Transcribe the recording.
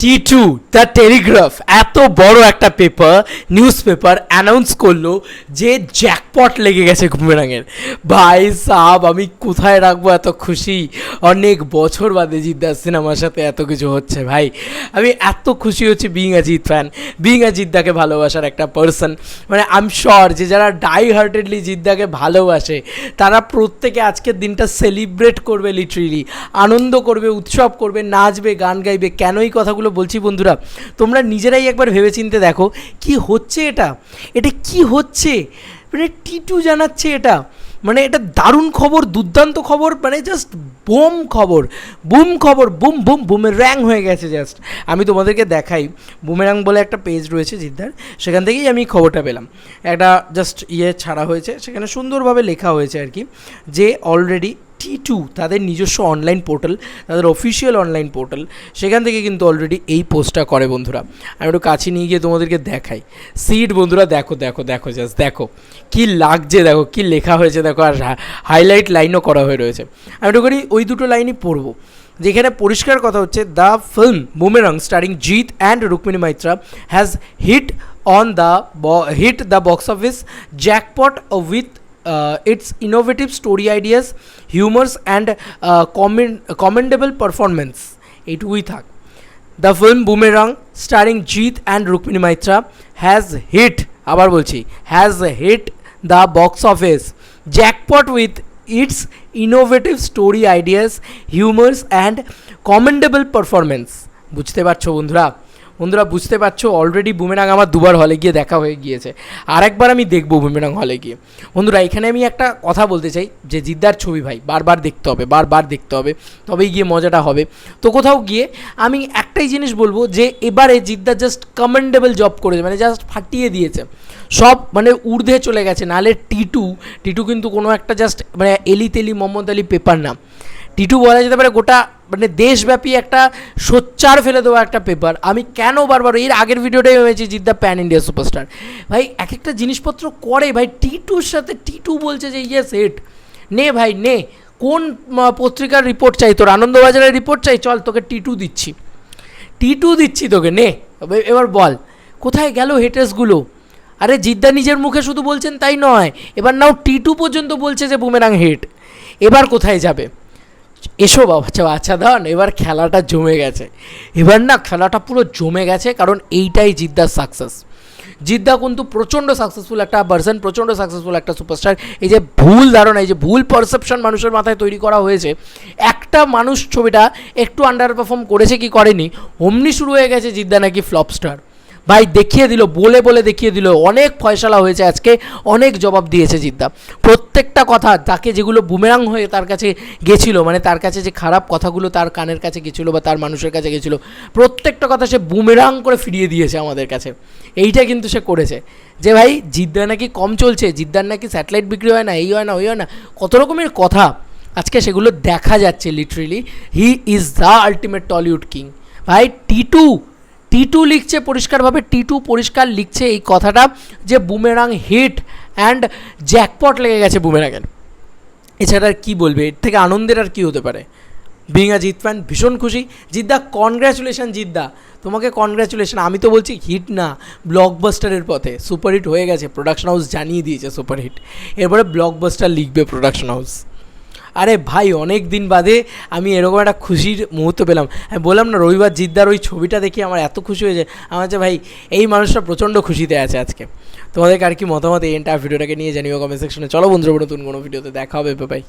T to the Telegraph এত বড় একটা পেপার নিউজ পেপার অ্যানাউন্স করল যে জ্যাকপট লেগে গেছে ঘুমেরাঙের ভাই সাহাব আমি কোথায় রাখব এত খুশি? অনেক বছর বাদে জিদ্দার সিনেমার সাথে এত কিছু হচ্ছে ভাই। আমি এত খুশি হচ্ছি বিং অজিত ফ্যান বিং জিদ্দাকে ভালোবাসার একটা পার্সন মানে আই এম শিওর যে যারা ডাই হার্টেডলি জিদ্দাকে ভালোবাসে, তারা প্রত্যেকে আজকের দিনটা সেলিব্রেট করবে লিটারেলি আনন্দ করবে, উৎসব করবে, নাচবে, গান গাইবে কেনই কথাগুলো বলছি বন্ধুরা, তোমরা নিজেরাই একবার ভেবেচিন্তে দেখো কি হচ্ছে এটা। এটা কি হচ্ছে? মানে টিটু জানাচ্ছে এটা। মানে এটা দারুণ খবর, দুর্দান্ত খবর মানে জাস্ট বুম খবর বুম খবর, বুম বুম, বুমের র্যাং হয়ে গেছে জাস্ট আমি তোমাদেরকে দেখাই, বুমেরাং বলে একটা পেজ রয়েছে জিদ্দার, সেখান থেকেই আমি খবরটা পেলাম। একটা জাস্ট ইয়ে ছাড়া হয়েছে, সেখানে সুন্দরভাবে লেখা হয়েছে আর কি, যে অলরেডি টি টু তাদের নিজস্ব অনলাইন পোর্টাল তাদের অফিসিয়াল অনলাইন পোর্টাল সেখান থেকে কিন্তু অলরেডি এই পোস্টটা করে বন্ধুরা। আমি একটু কাছে নিয়ে গিয়ে তোমাদেরকে দেখাই। সিট বন্ধুরা, দেখো দেখো দেখো জাস্ট দেখো। কি লাগছে, দেখো, কি লেখা হয়েছে, দেখো, আর হাইলাইট লাইনও করা হয়ে রয়েছে। আমি একটু করি, ওই দুটো লাইনই পড়ব। যেখানে পরিষ্কার কথা হচ্ছে the film Boomerang starring Jeet and Rukmini Maitra has hit on the hit the box office jackpot with uh, its innovative story ideas, humors, and uh, comment- commendable. এইটুকুই থাক the film Boomerang starring Jeet and Rukmini Maitra has hit আবার বলছি has hit the box office jackpot with its innovative story ideas humours and commendable performance বুঝতে পারছ বন্ধুরা? বন্ধুরা বুঝতে পারছ অলরেডি বুমেরাং আমার দুবার হলে গিয়ে দেখা হয়ে গিয়েছে। আর একবার আমি দেখব বুমেরাং হলে গিয়ে। বন্ধুরা, এখানে আমি একটা কথা বলতে চাই, যে জিদ্দার ছবি ভাই, বারবার দেখতে হবে, বারবার দেখতে হবে, তবেই গিয়ে মজাটা হবে। তো কোথাও গিয়ে আমি একটাই জিনিস বলব, যে এবারে জিদ্দার জাস্ট কমেন্ডেবল জব করেছে মানে জাস্ট ফাটিয়ে দিয়েছে। সব মানে ঊর্ধ্বে চলে গেছে নাহলে টিটু টিটু কিন্তু কোনো একটা জাস্ট মানে এলি তেলি মোহাম্মদ আলী পেপার না। টিটু বলা যেতে পারে গোটা মানে দেশব্যাপী একটা সোচ্চার ফেলে দেওয়া একটা পেপার আমি কেন বারবার এর আগের ভিডিওটাই ভেবেছি Jeet the pan India superstar ভাই এক একটা জিনিসপত্র করে, ভাই, টিটুর সাথে টিটু বলছে যে ইয়েস হেট নে ভাই, নে। কোন পত্রিকার রিপোর্ট চাই তোর? আনন্দবাজারের রিপোর্ট চাই? চল, তোকে টিটু দিচ্ছি। টিটু দিচ্ছি তোকে, নে। এবার- বল, কোথায় গেল হেটার্সগুলো আরে, জিদ্দা নিজের মুখে শুধু বলছেন তাই নয়। এবার নাও টিটু পর্যন্ত বলছে যে বুমেরাং হেট এবার কোথায় যাবে? এসো বাচ্চা বাচ্চা ধন এবার খেলাটা জমে গেছে। এবার না খেলাটা পুরো জমে গেছে, কারণ এইটাই জিদ্দার সাকসেস জিদ্দা কিন্তু প্রচণ্ড সাকসেসফুল একটা পার্সন প্রচণ্ড সাকসেসফুল একটা সুপারস্টার এই যে ভুল ধারণা, এই যে ভুল পারসেপশন মানুষের মাথায় তৈরি করা হয়েছে, একটা মানুষ ছবিটা একটু আন্ডার পারফর্ম করেছে কি করেনি, অমনি শুরু হয়ে গেছে জিদ্দা নাকি ফ্লপস্টার ভাই, দেখিয়ে দিল, বলে বলে দেখিয়ে দিল, অনেক ফয়সালা হয়েছে আজকে, অনেক জবাব দিয়েছে জিদ্দা। প্রত্যেকটা কথা তাকে যেগুলো বুমেরাং হয়ে তার কাছে গেছিল মানে তার কাছে যে খারাপ কথাগুলো তার কানের কাছে গেছিল বা তার মানুষের কাছে গেছিল, প্রত্যেকটা কথা সে বুমেরাং করে ফিরিয়ে দিয়েছে আমাদের কাছে। এইটা কিন্তু সে করেছে। যে ভাই, জিদ্দার নাকি কম চলছে, জিদ্দার নাকি স্যাটেলাইট বিক্রি হয় না, এই হয় না, ওই হয় না, কত রকমের কথা। আজকে সেগুলো দেখা যাচ্ছে literally he is the ultimate Tollywood king ভাই টিটু টিটু লিখছে, পরিষ্কারভাবে টিটু পরিষ্কার লিখছে এই কথাটা যে বুমেরাং হিট অ্যান্ড জ্যাকপট লেগে গেছে বুমেরাঙের এছাড়া আর কী বলবে? এর থেকে আনন্দের আর কী হতে পারে? বিং আ জিত ফ্যান ভীষণ খুশি। জিদ্দা কনগ্র্যাচুলেশন জিদ্দা তোমাকে কনগ্র্যাচুলেশন আমি তো বলছি হিট না ব্লকবাস্টারের পথে। সুপারহিট হয়ে গেছে প্রোডাকশন হাউস জানিয়ে দিয়েছে সুপারহিট এরপরে ব্লকবাস্টার লিখবে প্রোডাকশন হাউস আরে ভাই, অনেক দিন বাদে আমি এরকম একটা খুশির মুহূর্ত পেলাম। আমি বললাম না, রবিবার জিদ্দার ওই ছবিটা দেখে আমার এত খুশি হয়েছে। আমার যে ভাই, এই মানুষটা প্রচণ্ড খুশিতে আছে আজকে। তোমাদেরকে আর কি মতামত এই এন্টার ভিডিওটাকে নিয়ে জানিও কমেন্ট সেকশনে চলো বন্ধুরা, নতুন কোনো ভিডিওতে দেখা হবে বাই